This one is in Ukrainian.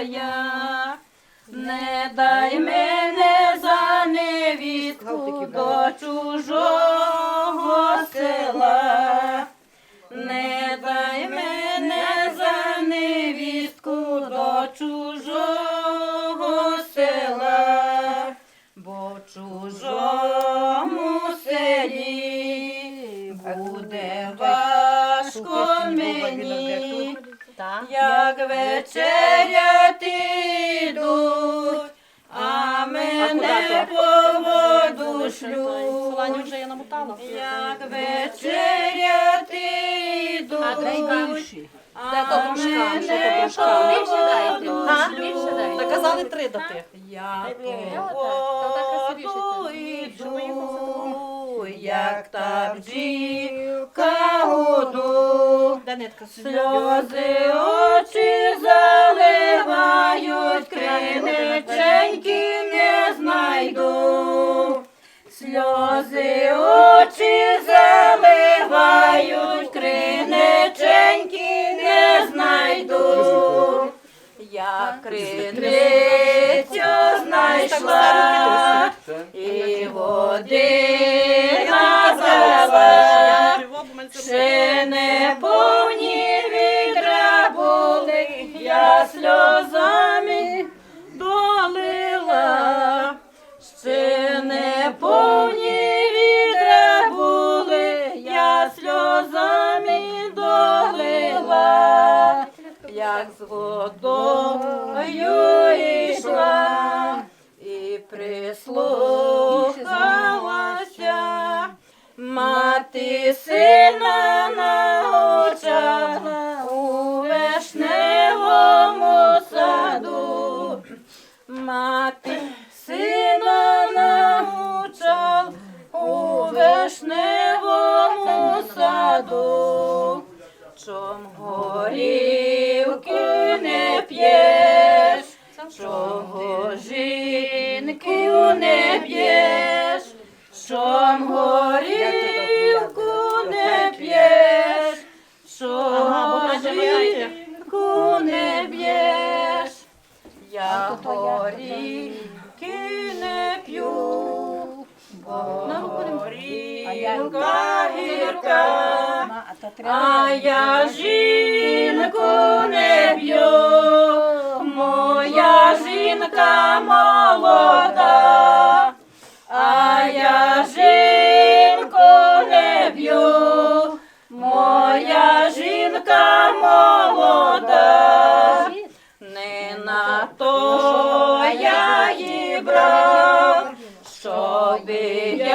своя. Не дай мене за невістку до чужого села. Не дай мене за невістку до чужого як вечеряти йдуть, а мене по воду шлють. Вже я намотала. Як вечеряти йдуть, А мене по воду шлють. Більше дайте. Та казали три дати. Я по воду йду, як та бджілка гуду. Де нитка? Сльози очі заливають, криниченьки не знайду. Сльози очі заливають, криниченьки не знайду. Я криницю знайшла і води сльозами долила. Ще не повні відра були, я сльозами долила. Як з водою йшла і прислухалася. Мати сина научала саду. Чом горівки не п'єш, чого жінки не п'єш, чом горівку не п'єш, чого жінку не п'єш, я горівки не п'ю, бо горівка гірка. А я жінку не б'ю, моя жінка молода, Yeah.